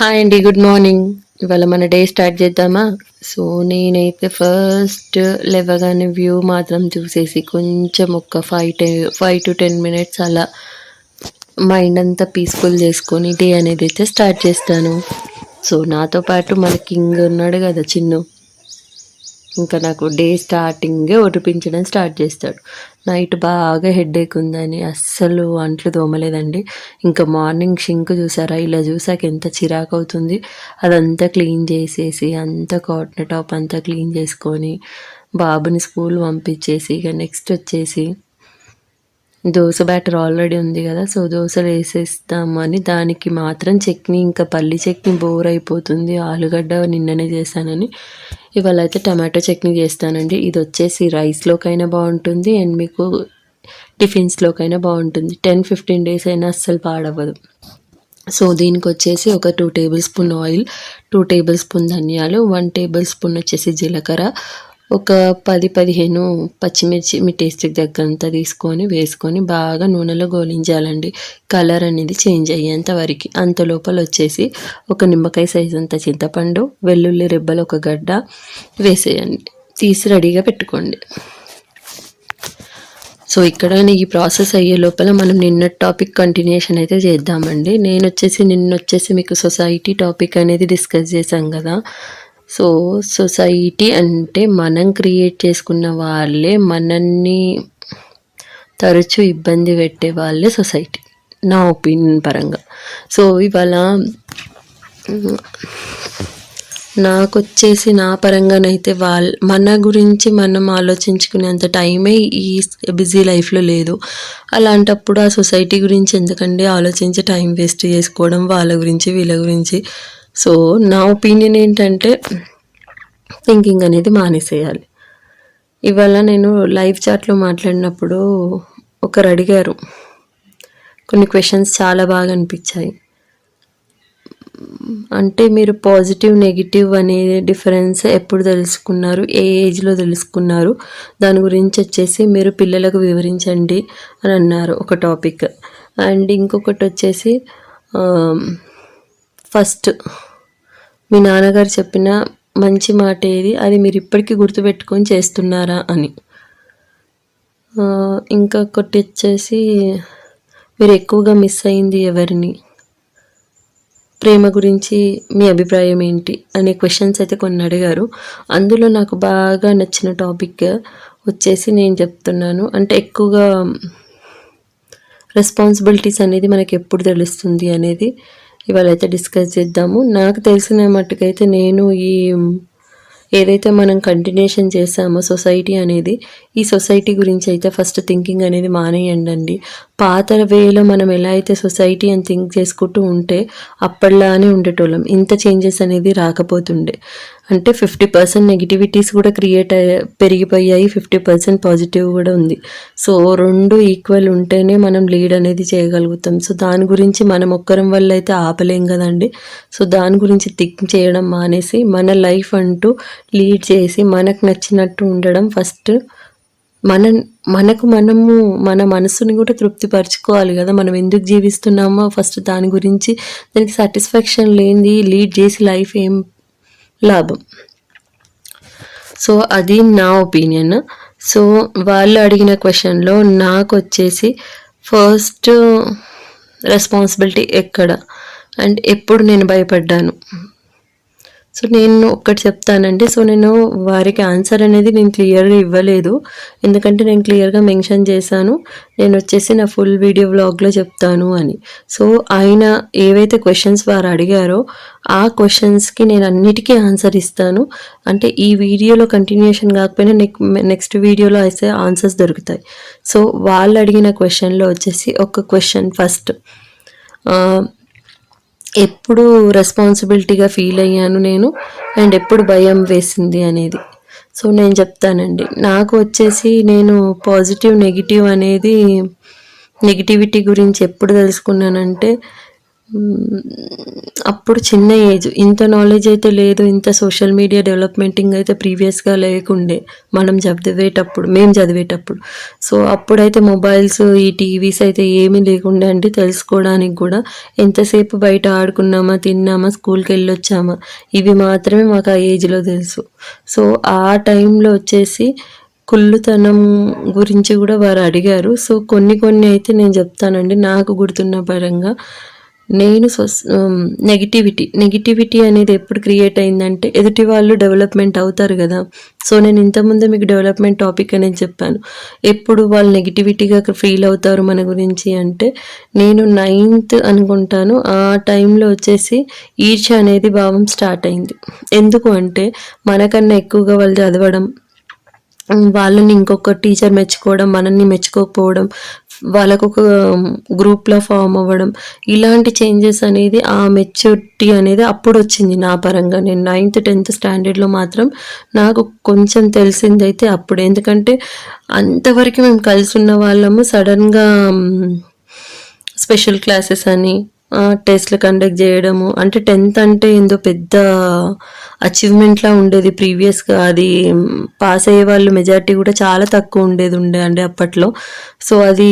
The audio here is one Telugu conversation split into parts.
హాయ్ అండి గుడ్ మార్నింగ్ ఇవాళ మన డే స్టార్ట్ చేద్దామా? సో నేనైతే ఫస్ట్ లేవగానే వ్యూ మాత్రం చూసేసి కొంచెం ఒక five ten five to ten minutes అలా మైండ్ అంతా పీస్ఫుల్ చేసుకొని డే అనేది అయితే స్టార్ట్ చేస్తాను. సో నాతో పాటు మన కింగ్ ఉన్నాడు కదా చిన్ను. ఇంకా నాకు డే స్టార్టింగే ఒడిపించడం స్టార్ట్ చేస్తాడు. నైట్ బాగా హెడేక్ ఉందని అస్సలు అంట్లు తోమలేదండి. ఇంకా మార్నింగ్ షింక్ చూసారా? ఇలా చూసాక ఎంత చిరాకు అవుతుంది. అదంతా క్లీన్ చేసేసి అంతా కాటన్ టాప్ అంతా క్లీన్ చేసుకొని బాబుని స్కూల్ పంపించేసి ఇక నెక్స్ట్ వచ్చేసి దోశ బ్యాటర్ ఆల్రెడీ ఉంది కదా సో దోశలు వేసేస్తామని దానికి మాత్రం చట్నీ ఇంకా పల్లి చట్నీ బోర్ అయిపోతుంది ఆలుగడ్డ నిన్ననే చేశానని. ఇవాళ అయితే టమాటో చట్నీ చేస్తానండి. ఇది వచ్చేసి రైస్లోకైనా బాగుంటుంది అండ్ మీకు టిఫిన్స్లోకైనా బాగుంటుంది. టెన్ ఫిఫ్టీన్ డేస్ అయినా అస్సలు పాడవ్వదు. సో దీనికి వచ్చేసి ఒక two tablespoon oil two tablespoon ధనియాలు వన్ టేబుల్ స్పూన్ వచ్చేసి జీలకర్ర ఒక పది పదిహేను పచ్చిమిర్చి మీ టేస్ట్కి తగ్గంత తీసుకొని వేసుకొని బాగా నూనెలో గోలించాలండి. కలర్ అనేది చేంజ్ అయ్యేంత వరకు. అంత లోపల వచ్చేసి ఒక నిమ్మకాయ సైజ్ అంత చింతపండు వెల్లుల్లి రెబ్బలు ఒక గడ్డ వేసేయండి. తీసి రెడీగా పెట్టుకోండి. సో ఇక్కడ ఈ ప్రాసెస్ అయ్యే లోపల మనం నిన్న టాపిక్ కంటిన్యూషన్ అయితే చేద్దామండి. నేను వచ్చేసి నిన్న వచ్చేసి మీకు సొసైటీ టాపిక్ అనేది డిస్కస్ చేశాం కదా. సో సొసైటీ అంటే మనం క్రియేట్ చేసుకున్న వాళ్ళే మనల్ని తరచూ ఇబ్బంది పెట్టే వాళ్ళే సొసైటీ నా ఒపీనియన్ పరంగా. సో ఇవాళ నాకు వచ్చేసి నా పరంగానైతే వాళ్ళ మన గురించి మనం ఆలోచించుకునేంత టైమే ఈ బిజీ లైఫ్లో లేదు. అలాంటప్పుడు ఆ సొసైటీ గురించి ఎందుకండి ఆలోచించి టైం వేస్ట్ చేసుకోవడం వాళ్ళ గురించి వీళ్ళ గురించి సో నా ఒపీనియన్ ఏంటంటే థింకింగ్ అనేది మానేసేయాలి. ఇవాళ నేను లైవ్ చాట్లో మాట్లాడినప్పుడు ఒకరు అడిగారు కొన్ని క్వశ్చన్స్ చాలా బాగా అనిపించాయి. అంటే మీరు పాజిటివ్ నెగిటివ్ అనే డిఫరెన్స్ ఎప్పుడు తెలుసుకున్నారు? ఏ ఏజ్లో తెలుసుకున్నారు? దాని గురించి వచ్చేసి మీరు పిల్లలకు వివరించండి అని అన్నారు ఒక టాపిక్ అండ్ ఇంకొకటి వచ్చేసి ఫస్ట్ మీ నాన్నగారు చెప్పిన మంచి మాట ఏది? అది మీరు ఇప్పటికీ గుర్తుపెట్టుకొని చేస్తున్నారా అని. ఇంకా ఒకటి వచ్చేసి మీరు ఎక్కువగా మిస్ అయింది ఎవరిని? ప్రేమ గురించి మీ అభిప్రాయం ఏంటి? అనే క్వశ్చన్స్ అయితే కొన్ని అడిగారు. అందులో నాకు బాగా నచ్చిన టాపిక్ వచ్చేసి నేను చెప్తున్నాను. అంటే ఎక్కువగా రెస్పాన్సిబిలిటీస్ అనేది మనకి ఎప్పుడు తెలుస్తుంది అనేది ఇవాళ అయితే డిస్కస్ చేద్దాము. నాకు తెలిసిన మట్టుకైతే నేను ఈ ఏదైతే మనం కంటిన్యూషన్ చేసామో సొసైటీ అనేది ఈ సొసైటీ గురించి అయితే ఫస్ట్ థింకింగ్ అనేది మానేయండి అండి పాత వేలో మనం ఎలా అయితే సొసైటీ అని థింక్ చేసుకుంటూ ఉంటే అప్పట్లానే ఉండేటోళ్ళం. ఇంత చేంజెస్ అనేది రాకపోతుండే. అంటే ఫిఫ్టీ పర్సెంట్ నెగిటివిటీస్ కూడా క్రియేట్ పెరిగిపోయాయి. ఫిఫ్టీ పర్సెంట్ పాజిటివ్ కూడా ఉంది. సో రెండు ఈక్వల్ ఉంటేనే మనం లీడ్ అనేది చేయగలుగుతాం. సో దాని గురించి మనం ఒక్కరం వల్ల అయితే ఆపలేం కదండి. సో దాని గురించి థింక్ చేయడం మానేసి మన లైఫ్ అంటూ లీడ్ చేసి మనకు నచ్చినట్టు ఉండడం ఫస్ట్ మన మనకు మనము మన మనసుని కూడా తృప్తిపరచుకోవాలి కదా. మనం ఎందుకు జీవిస్తున్నామో ఫస్ట్ దాని గురించి దానికి సాటిస్ఫాక్షన్ లేనిది లీడ్ చేసి లైఫ్ ఏం లాభం. సో అది నా ఒపీనియన్ సో వాళ్ళు అడిగిన క్వశ్చన్లో నాకు వచ్చేసి ఫస్ట్ రెస్పాన్సిబిలిటీ ఎక్కడ? అండ్ ఎప్పుడు నేను భయపడ్డాను? సో నేను ఒక్కటి చెప్తానండి. సో నేను వారికి ఆన్సర్ అనేది నేను క్లియర్గా ఇవ్వలేదు. ఎందుకంటే నేను క్లియర్గా మెన్షన్ చేశాను. నేను వచ్చేసి నా ఫుల్ వీడియో వ్లాగ్లో చెప్తాను అని. సో ఆయన ఏవైతే క్వశ్చన్స్ వారు అడిగారో ఆ క్వశ్చన్స్కి నేను అన్నిటికీ ఆన్సర్ ఇస్తాను. అంటే ఈ వీడియోలో కంటిన్యూషన్ కాకపోయినా నెక్స్ట్ వీడియోలో అయితే ఆన్సర్స్ దొరుకుతాయి. సో వాళ్ళు అడిగిన క్వశ్చన్లో వచ్చేసి ఒక క్వశ్చన్ ఫస్ట్ ఎప్పుడు రెస్పాన్సిబిలిటీగా ఫీల్ అయ్యాను నేను అండ్ ఎప్పుడు భయం వేసింది అనేది. సో నేను చెప్తానండి. నాకు వచ్చేసి నేను పాజిటివ్ నెగిటివ్ అనేది నెగిటివిటీ గురించి ఎప్పుడు తెలుసుకున్నానంటే అప్పుడు చిన్న ఏజ్. ఇంత నాలెడ్జ్ అయితే లేదు ఇంత సోషల్ మీడియా డెవలప్మెంటింగ్ అయితే ప్రీవియస్గా లేకుండే మనం చదివేటప్పుడు మేము చదివేటప్పుడు. సో అప్పుడైతే మొబైల్స్ ఈ టీవీస్ అయితే ఏమీ లేకుండా అండి తెలుసుకోవడానికి కూడా. ఎంతసేపు బయట ఆడుకున్నామా తిన్నామా స్కూల్కి వెళ్ళొచ్చామా ఇవి మాత్రమే మాకు ఆ ఏజ్లో తెలుసు. సో ఆ టైంలో వచ్చేసి కుళ్ళుతనం గురించి కూడా వారు అడిగారు. సో కొన్ని కొన్ని అయితే నేను చెప్తానండి. నాకు గుర్తున్న పరంగా నేను సొస్ నెగిటివిటీ నెగిటివిటీ అనేది ఎప్పుడు క్రియేట్ అయిందంటే ఎదుటి వాళ్ళు డెవలప్మెంట్ అవుతారు కదా. సో నేను ఇంతకుముందే మీకు డెవలప్మెంట్ టాపిక్ అనేది చెప్పాను. ఎప్పుడు వాళ్ళు నెగిటివిటీగా ఫీల్ అవుతారు మన గురించి అంటే నేను నైన్త్ అనుకుంటాను. ఆ టైంలో వచ్చేసి ఈర్ష అనేది భావం స్టార్ట్ అయింది. ఎందుకు అంటే మనకన్నా ఎక్కువగా వాళ్ళు చదవడం వాళ్ళని ఇంకొక టీచర్ మెచ్చుకోవడం మనల్ని మెచ్చుకోకపోవడం వాళ్ళకు ఒక గ్రూప్లో ఫామ్ అవ్వడం ఇలాంటి చేంజెస్ అనేది ఆ మెచ్యూరిటీ అనేది అప్పుడు వచ్చింది నా పరంగా. నేను నైన్త్ టెన్త్ స్టాండర్డ్లో మాత్రం నాకు కొంచెం తెలిసిందైతే అప్పుడు. ఎందుకంటే అంతవరకు మేము కలిసి ఉన్న వాళ్ళము సడన్గా స్పెషల్ క్లాసెస్ అని టెస్ట్లు కండక్ట్ చేయడము. అంటే టెన్త్ అంటే ఏందో పెద్ద అచీవ్మెంట్లా ఉండేది ప్రీవియస్గా అది పాస్ అయ్యే వాళ్ళు మెజారిటీ కూడా చాలా తక్కువ ఉండేది ఉండే అండి అప్పట్లో. సో అది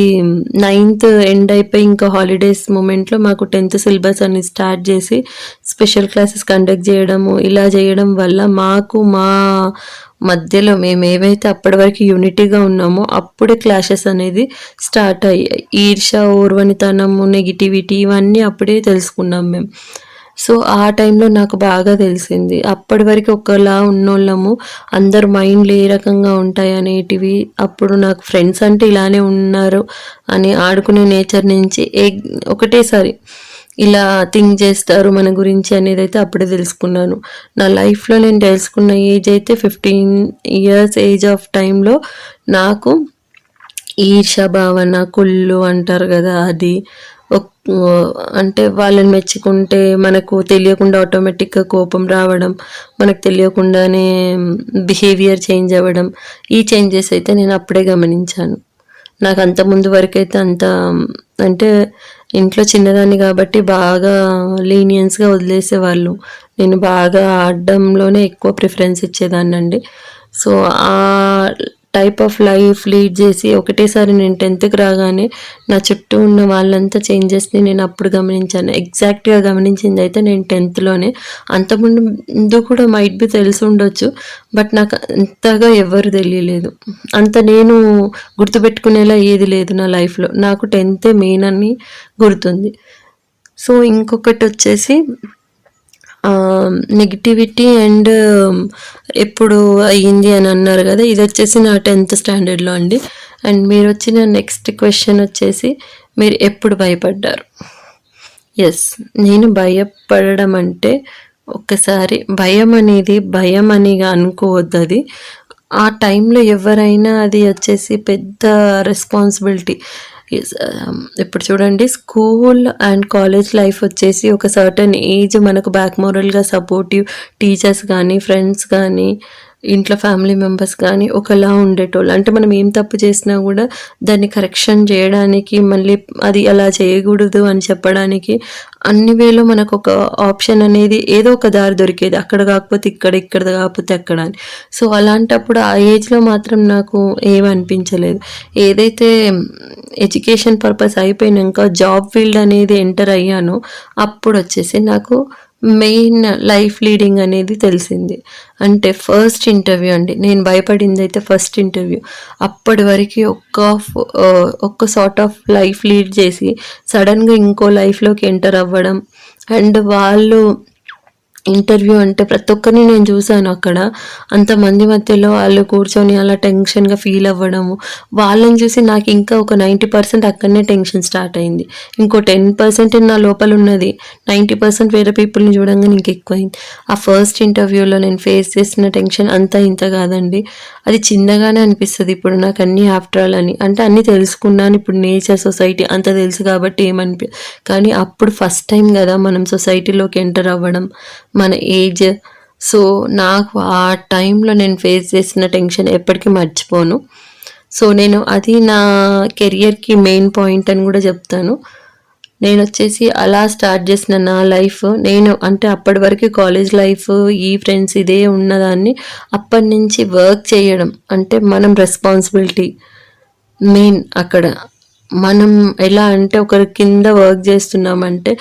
నైన్త్ ఎండ్ అయిపోయి ఇంకా హాలిడేస్ మూమెంట్లో మాకు టెన్త్ సిలబస్ అని స్టార్ట్ చేసి స్పెషల్ క్లాసెస్ కండక్ట్ చేయడము ఇలా చేయడం వల్ల మాకు మా మధ్యలో మేము ఏవైతే అప్పటి వరకు యూనిటీగా ఉన్నామో అప్పుడే క్లాషెస్ అనేది స్టార్ట్ అయ్యాయి. ఈర్ష ఓర్వనితనము నెగిటివిటీ ఇవన్నీ అప్పుడే తెలుసుకున్నాం మేము. సో ఆ టైంలో నాకు బాగా తెలిసింది. అప్పటి వరకు ఒకలా ఉన్నోళ్ళము అందరు మైండ్లు ఏ రకంగా ఉంటాయి అనేటివి అప్పుడు నాకు ఫ్రెండ్స్ అంటే ఇలానే ఉన్నారు అని ఆడుకునే నేచర్ నుంచి ఏ ఒకటేసారి ఇలా థింక్ చేస్తారు మన గురించి అనేది అయితే అప్పుడే తెలుసుకున్నాను. నా లైఫ్లో నేను తెలుసుకున్న ఏజ్ అయితే ఫిఫ్టీన్ ఇయర్స్ ఏజ్ ఆఫ్ టైంలో నాకు ఈర్ష భావన కుళ్ళు అంటారు కదా అది. అంటే వాళ్ళని మెచ్చుకుంటే మనకు తెలియకుండా ఆటోమేటిక్గా కోపం రావడం మనకు తెలియకుండానే బిహేవియర్ చేంజ్ అవ్వడం ఈ చేంజెస్ అయితే నేను అప్పుడే గమనించాను. నాకు అంత ముందు వరకు అయితే అంత అంటే ఇంట్లో చిన్నదాన్ని కాబట్టి బాగా లీనియన్స్గా వదిలేసేవాళ్ళు. నేను బాగా ఆడడంలోనే ఎక్కువ ప్రిఫరెన్స్ ఇచ్చేదాన్ని అండి సో ఆ టైప్ ఆఫ్ లైఫ్ లీడ్ చేసి ఒకటేసారి నేను టెన్త్కి రాగానే నా చుట్టూ ఉన్న వాళ్ళంతా చేంజెస్ని నేను అప్పుడు గమనించాను. ఎగ్జాక్ట్గా గమనించింది అయితే నేను టెన్త్లోనే అంతకుముందు ముందు కూడా మైట్ బి తెలిసి ఉండొచ్చు బట్ నాకు అంతగా ఎవరు తెలియలేదు. అంత నేను గుర్తుపెట్టుకునేలా ఏది లేదు నా లైఫ్లో నాకు టెన్తే మెయిన్ అని గుర్తుంది. సో ఇంకొకటి వచ్చేసి నెగిటివిటీ అండ్ ఎప్పుడు అయ్యింది అని అన్నారు కదా ఇది వచ్చేసి నా టెన్త్ స్టాండర్డ్లో అండి. అండ్ మీరు వచ్చిన నెక్స్ట్ క్వశ్చన్ వచ్చేసి మీరు ఎప్పుడు భయపడ్డారు? ఎస్ నేను భయపడడం అంటే ఒక్కసారి భయం అనేది భయం అనిగా అనుకోవద్దు అది. ఆ టైంలో ఎవరైనా అది వచ్చేసి పెద్ద రెస్పాన్సిబిలిటీ Um, ఇప్పుడు చూడండి స్కూల్ అండ్ కాలేజ్ లైఫ్ వచ్చేసి ఒక సర్టన్ ఏజ్ మనకు బ్యాక్ మోరల్గా సపోర్టివ్ టీచర్స్ కానీ ఫ్రెండ్స్ కానీ ఇంట్లో ఫ్యామిలీ మెంబర్స్ కానీ ఒకలా ఉండేటోళ్ళు. అంటే మనం ఏం తప్పు చేసినా కూడా దాన్ని కరెక్షన్ చేయడానికి మళ్ళీ అది అలా చేయకూడదు అని చెప్పడానికి అన్ని వేలో మనకు ఒక ఆప్షన్ అనేది ఏదో ఒక దారి దొరికేది. అక్కడ కాకపోతే ఇక్కడ ఇక్కడ కాకపోతే అక్కడ అని. సో అలాంటప్పుడు ఆ ఏజ్లో మాత్రం నాకు ఏమనిపించలేదు. ఏదైతే ఎడ్యుకేషన్ పర్పస్ అయిపోయినాక జాబ్ ఫీల్డ్ అనేది ఎంటర్ అయ్యానో అప్పుడు వచ్చేసి నాకు మెయిన్ లైఫ్ లీడింగ్ అనేది తెలిసింది. అంటే ఫస్ట్ ఇంటర్వ్యూ అండి. నేను భయపడింది అయితే ఫస్ట్ ఇంటర్వ్యూ. అప్పటి వరకు ఒక్క ఒక్క సార్ట్ ఆఫ్ లైఫ్ లీడ్ చేసి సడన్గా ఇంకో లైఫ్లోకి ఎంటర్ అవ్వడం. అండ్ వాళ్ళు ఇంటర్వ్యూ అంటే ప్రతి ఒక్కరిని నేను చూశాను అక్కడ. అంతమంది మధ్యలో వాళ్ళు కూర్చొని అలా టెన్షన్గా ఫీల్ అవ్వడము. వాళ్ళని చూసి నాకు ఇంకా ఒక నైంటీ పర్సెంట్ అక్కడనే టెన్షన్ స్టార్ట్ అయింది. ఇంకో టెన్ పర్సెంట్ నా లోపల ఉన్నది. నైంటీ పర్సెంట్ వేరే పీపుల్ని చూడంగానే ఇంక ఎక్కువైంది. ఆ ఫస్ట్ ఇంటర్వ్యూలో నేను ఫేస్ చేసిన టెన్షన్ అంతా ఇంత కాదండి. అది చిన్నగానే అనిపిస్తుంది ఇప్పుడు నాకు అన్ని ఆఫ్టర్ ఆల్ అని. అంటే అన్నీ తెలుసుకున్నాను. ఇప్పుడు నేచర్ సొసైటీ అంత తెలుసు కాబట్టి ఏమనిపి కానీ అప్పుడు ఫస్ట్ టైం కదా మనం సొసైటీలోకి ఎంటర్ అవ్వడం. మన ఏజ్. సో నాకు ఆ టైంలో నేను ఫేస్ చేసిన టెన్షన్ ఎప్పటికీ మర్చిపోను. సో నేను అది నా కెరియర్కి మెయిన్ పాయింట్ అని కూడా చెప్తాను. నేను వచ్చేసి అలా స్టార్ట్ చేసిన నా లైఫ్ నేను అంటే అప్పటి వరకు కాలేజ్ లైఫ్ ఈ ఫ్రెండ్స్ ఇదే ఉన్నదాన్ని అప్పటి నుంచి వర్క్ చేయడం అంటే మనం రెస్పాన్సిబిలిటీ మెయిన్ అక్కడ. మనం ఎలా అంటే ఒకరి కింద వర్క్ చేస్తున్నామంటే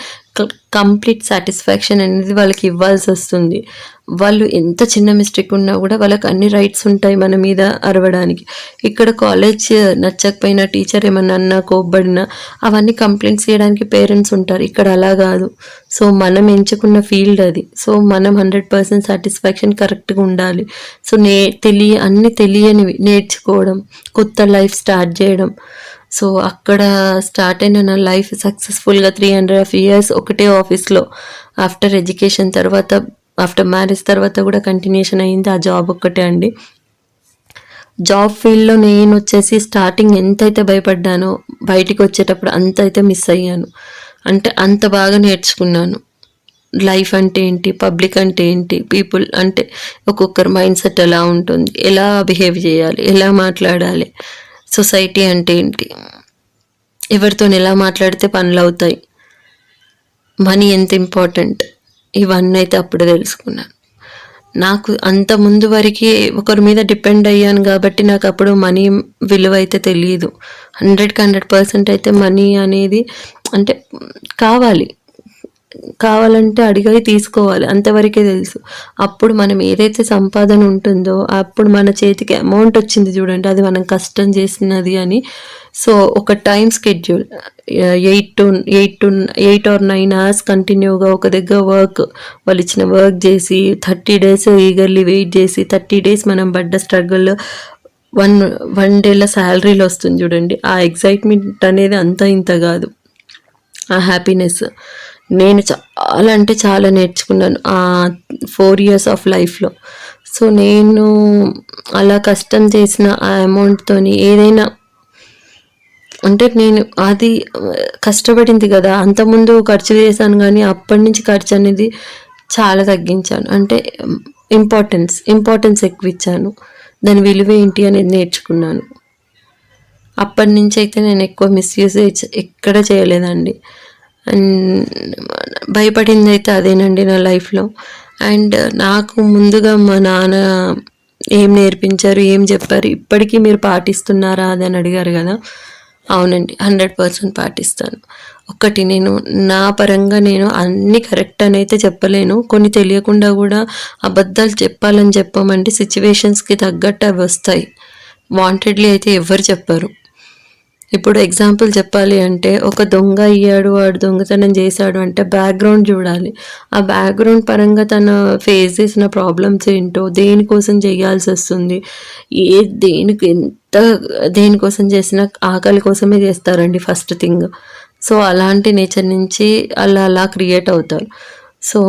కంప్లీట్ సాటిస్ఫాక్షన్ అనేది వాళ్ళకి ఇవ్వాల్సి వస్తుంది. వాళ్ళు ఎంత చిన్న మిస్టేక్ ఉన్నా కూడా వాళ్ళకి అన్ని రైట్స్ ఉంటాయి మన మీద అరవడానికి. ఇక్కడ కాలేజ్ నచ్చకపోయినా టీచర్ ఏమన్నా అన్నా కోప్పడినా అవన్నీ కంప్లైంట్స్ చేయడానికి పేరెంట్స్ ఉంటారు. ఇక్కడ అలా కాదు. సో మనం ఎంచుకున్న ఫీల్డ్ అది. సో మనం హండ్రెడ్ పర్సెంట్ సాటిస్ఫాక్షన్ కరెక్ట్గా ఉండాలి. సో నే తెలియ అన్ని తెలియనివి నేర్చుకోవడం కొత్త లైఫ్ స్టార్ట్ చేయడం. సో అక్కడ స్టార్ట్ అయిన నా లైఫ్ సక్సెస్ఫుల్గా త్రీ హండ్రెడ్ ఆఫ్ ఇయర్స్ ఒకటే ఆఫీస్లో ఆఫ్టర్ ఎడ్యుకేషన్ తర్వాత ఆఫ్టర్ మ్యారేజ్ తర్వాత కూడా కంటిన్యూషన్ అయింది ఆ జాబ్ ఒక్కటే అండి. జాబ్ ఫీల్డ్లో నేను వచ్చేసి స్టార్టింగ్ ఎంతైతే భయపడ్డానో బయటికి వచ్చేటప్పుడు అంత అయితే మిస్ అయ్యాను. అంటే అంత బాగా నేర్చుకున్నాను. లైఫ్ అంటే ఏంటి? పబ్లిక్ అంటే ఏంటి? పీపుల్ అంటే ఒక్కొక్కరి మైండ్ సెట్ ఎలా ఉంటుంది? ఎలా బిహేవ్ చేయాలి? ఎలా మాట్లాడాలి? సొసైటీ అంటే ఏంటి? ఎవరితో ఎలా మాట్లాడితే పనులు అవుతాయి? మనీ ఎంత ఇంపార్టెంట్? ఇవన్నీ అయితే అప్పుడు తెలుసుకున్నాను. నాకు అంత ముందు వరకు ఒకరి మీద డిపెండ్ అయ్యాను కాబట్టి నాకు అప్పుడు మనీ విలువ అయితే తెలియదు హండ్రెడ్కి హండ్రెడ్ పర్సెంట్ అయితే మనీ అనేది అంటే కావాలి. కావాలంటే అడిగి తీసుకోవాలి అంతవరకే తెలుసు. అప్పుడు మనం ఏదైతే సంపాదన ఉంటుందో అప్పుడు మన చేతికి అమౌంట్ వచ్చింది చూడండి అది మనం కష్టం చేసినది అని. సో ఒక time schedule eight to eight to eight or nine hours కంటిన్యూగా ఒక దగ్గర వర్క్ వాళ్ళు ఇచ్చిన వర్క్ చేసి థర్టీ డేస్ ఈగర్లీ వెయిట్ చేసి థర్టీ డేస్ మనం పడ్డ స్ట్రగుల్ వన్ వన్ డేలో శాలరీలో వస్తుంది చూడండి. ఆ ఎగ్జైట్మెంట్ అనేది అంత ఇంత కాదు. ఆ హ్యాపీనెస్ నేను చాలా అంటే చాలా నేర్చుకున్నాను ఆ ఫోర్ ఇయర్స్ ఆఫ్ లైఫ్లో సో నేను అలా కష్టం చేసిన ఆ అమౌంట్తోని ఏదైనా అంటే నేను అది కష్టపడింది కదా అంతకుముందు ఖర్చు చేశాను కానీ అప్పటి నుంచి ఖర్చు అనేది చాలా తగ్గించాను. అంటే ఇంపార్టెన్స్ ఇంపార్టెన్స్ ఎక్కువ ఇచ్చాను. దాని విలువ ఏంటి అనేది నేర్చుకున్నాను. అప్పటి నుంచి అయితే నేను ఎక్కువ మిస్యూజ్ ఎక్కడ చేయలేదండి. అండ్ భయపడింది అయితే అదేనండి నా లైఫ్లో. అండ్ నాకు ముందుగా మా నాన్న ఏం నేర్పించారు ఏం చెప్పారు ఇప్పటికీ మీరు పాటిస్తున్నారా అది అని అడిగారు కదా. అవునండి హండ్రెడ్ పర్సెంట్ పాటిస్తాను. ఒకటి నేను నా పరంగా నేను అన్ని కరెక్ట్ అని అయితే చెప్పలేను. కొన్ని తెలియకుండా కూడా అబద్ధాలు చెప్పాలని చెప్పమంటే సిచ్యువేషన్స్కి తగ్గట్టు అవి వస్తాయి. వాంటెడ్లీ అయితే ఎవరు చెప్పరు. ఇప్పుడు ఎగ్జాంపుల్ చెప్పాలి అంటే ఒక దొంగ అయ్యాడు వాడు దొంగతనం చేశాడు అంటే బ్యాక్గ్రౌండ్ చూడాలి. ఆ బ్యాక్గ్రౌండ్ పరంగా తన ఫేస్ చేసిన ప్రాబ్లమ్స్ ఏంటో దేనికోసం చేయాల్సి వస్తుంది ఏ దేనికి ఎంత దేనికోసం చేసిన ఆకలి కోసమే చేస్తారండి ఫస్ట్ థింగ్ సో అలాంటి నేచర్ నుంచి అలా అలా క్రియేట్ అవుతారు. సో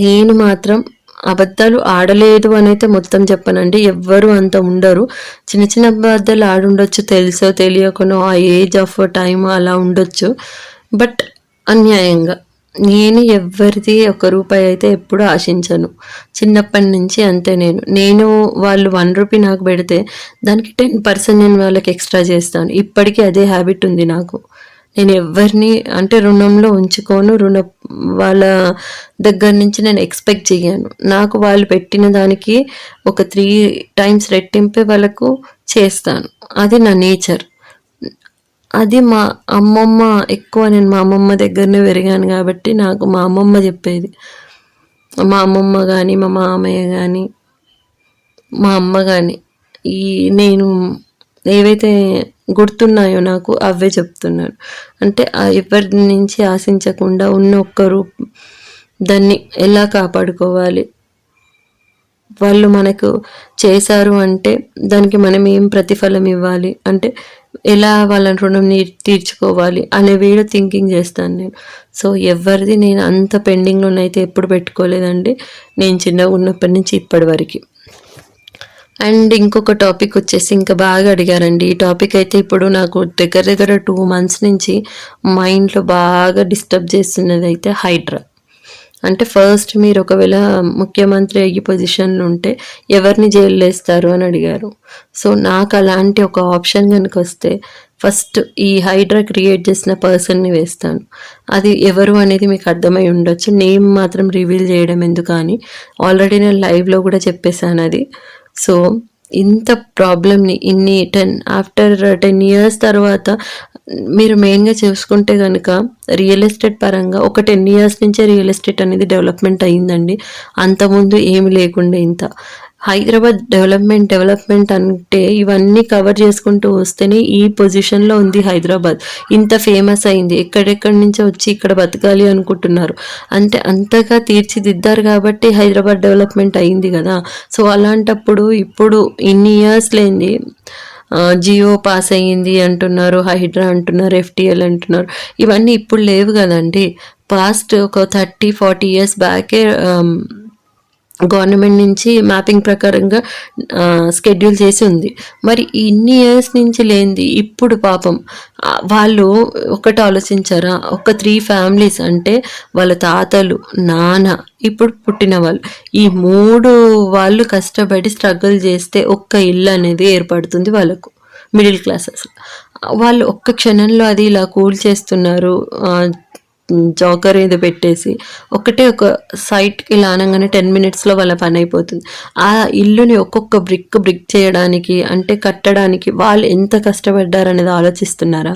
నేను మాత్రం అబద్ధాలు ఆడలేదు అని అయితే మొత్తం చెప్పనండి. ఎవ్వరు అంత ఉండరు. చిన్న చిన్న అబద్ధాలు ఆడుండొచ్చు తెలుసో తెలియకనో ఆ ఏజ్ ఆఫ్ టైం అలా ఉండొచ్చు. బట్ అన్యాయంగా నేను ఎవరిది ఒక రూపాయి అయితే ఎప్పుడు ఆశించను. చిన్నప్పటి నుంచి అంతే నేను. నేను వాళ్ళు వన్ రూపీ నాకు పెడితే దానికి టెన్ పర్సెంట్ నేను వాళ్ళకి ఎక్స్ట్రా చేస్తాను. ఇప్పటికీ అదే హ్యాబిట్ ఉంది నాకు. నేను ఎవరిని అంటే రుణంలో ఉంచుకోను రుణ వాళ్ళ దగ్గర నుంచి నేను ఎక్స్పెక్ట్ చేయను నాకు వాళ్ళు పెట్టిన దానికి ఒక త్రీ టైమ్స్ రెట్టింపే వాళ్ళకు చేస్తాను. అది నా నేచర్ అది మా అమ్మమ్మ ఎక్కువ నేను మా అమ్మమ్మ దగ్గరనే పెరిగాను కాబట్టి నాకు మా అమ్మమ్మ చెప్పేది. మా అమ్మమ్మ కానీ మా మామయ్య కానీ మా అమ్మ కానీ ఈ నేను ఏవైతే గుర్తున్నాయో నాకు అవే చెప్తున్నాను అంటే ఎవరి నుంచి ఆశించకుండా ఉన్న ఒక్కరు దాన్ని ఎలా కాపాడుకోవాలి? వాళ్ళు మనకు చేశారు అంటే దానికి మనం ఏం ప్రతిఫలం ఇవ్వాలి? అంటే ఎలా వాళ్ళ రుణం తీర్చుకోవాలి అనే వీడియో థింకింగ్ చేస్తాను నేను. సో ఎవరిది నేను అంత పెండింగ్లోనైతే ఎప్పుడు పెట్టుకోలేదండి. నేను చిన్నగా ఉన్నప్పటి నుంచి ఇప్పటి వరకు. అండ్ ఇంకొక టాపిక్ వచ్చేసి ఇంకా బాగా అడిగారండి. ఈ టాపిక్ అయితే ఇప్పుడు నాకు దగ్గర దగ్గర టూ మంత్స్ నుంచి మైండ్లో బాగా డిస్టర్బ్ చేస్తున్నది అయితే హైడ్రా. అంటే ఫస్ట్ మీరు ఒకవేళ ముఖ్యమంత్రి అయ్యి పొజిషన్లో ఉంటే ఎవరిని జైలు వేస్తారు అని అడిగారు. సో నాకు అలాంటి ఒక ఆప్షన్ కనుక వస్తే ఫస్ట్ ఈ హైడ్రా క్రియేట్ చేసిన పర్సన్ని వేస్తాను. అది ఎవరు అనేది మీకు అర్థమై ఉండొచ్చు. నేమ్ మాత్రం రివీల్ చేయడం ఎందుకు అని. ఆల్రెడీ నేను లైవ్లో కూడా చెప్పేశాను అది. సో ఇంత ప్రాబ్లమ్ని ఇన్ని టెన్ ఆఫ్టర్ టెన్ ఇయర్స్ తర్వాత మీరు మెయిన్గా చూసుకుంటే కనుక రియల్ ఎస్టేట్ పరంగా ఒక టెన్ ఇయర్స్ నుంచే రియల్ ఎస్టేట్ అనేది డెవలప్మెంట్ అయ్యిందండి. అంతకుముందు ఏమి లేకుండా ఇంత. హైదరాబాద్ డెవలప్మెంట్ డెవలప్మెంట్ అంటే ఇవన్నీ కవర్ చేసుకుంటూ వస్తేనే ఈ పొజిషన్లో ఉంది హైదరాబాద్. ఇంత ఫేమస్ అయింది. ఎక్కడెక్కడి నుంచో వచ్చి ఇక్కడ బతకాలి అనుకుంటున్నారు. అంటే అంతగా తీర్చిదిద్దారు కాబట్టి హైదరాబాద్ డెవలప్మెంట్ అయింది కదా. సో అలాంటప్పుడు ఇప్పుడు ఇన్ని ఇయర్స్ లేని జియో పాస్ అయ్యింది అంటున్నారు హైడ్రా అంటున్నారు ఎఫ్టిఎల్ అంటున్నారు. ఇవన్నీ ఇప్పుడు లేవు కదండి. పాస్ట్ ఒక థర్టీ ఫార్టీ ఇయర్స్ బ్యాకే గవర్నమెంట్ నుంచి మ్యాపింగ్ ప్రకారంగా స్కెడ్యూల్ చేసి ఉంది. మరి ఇన్ని ఇయర్స్ నుంచి లేనిది ఇప్పుడు పాపం వాళ్ళు ఒకటి ఆలోచించారా? ఒక త్రీ ఫ్యామిలీస్ అంటే వాళ్ళ తాతలు నాన్న ఇప్పుడు పుట్టిన వాళ్ళు ఈ మూడు వాళ్ళు కష్టపడి స్ట్రగుల్ చేస్తే ఒక్క ఇల్లు అనేది ఏర్పడుతుంది వాళ్ళకు మిడిల్ క్లాసెస్ వాళ్ళు ఒక్క క్షణంలో అది ఇలా కూల్ చేస్తున్నారు జాకర్ ఏదో పెట్టేసి ఒకటే ఒక సైట్కి ఇలా అనగానే టెన్ మినిట్స్లో వాళ్ళ పని అయిపోతుంది. ఆ ఇల్లుని ఒక్కొక్క బ్రిక్ బ్రిక్ చేయడానికి అంటే కట్టడానికి వాళ్ళు ఎంత కష్టపడ్డారనేది ఆలోచిస్తున్నారా?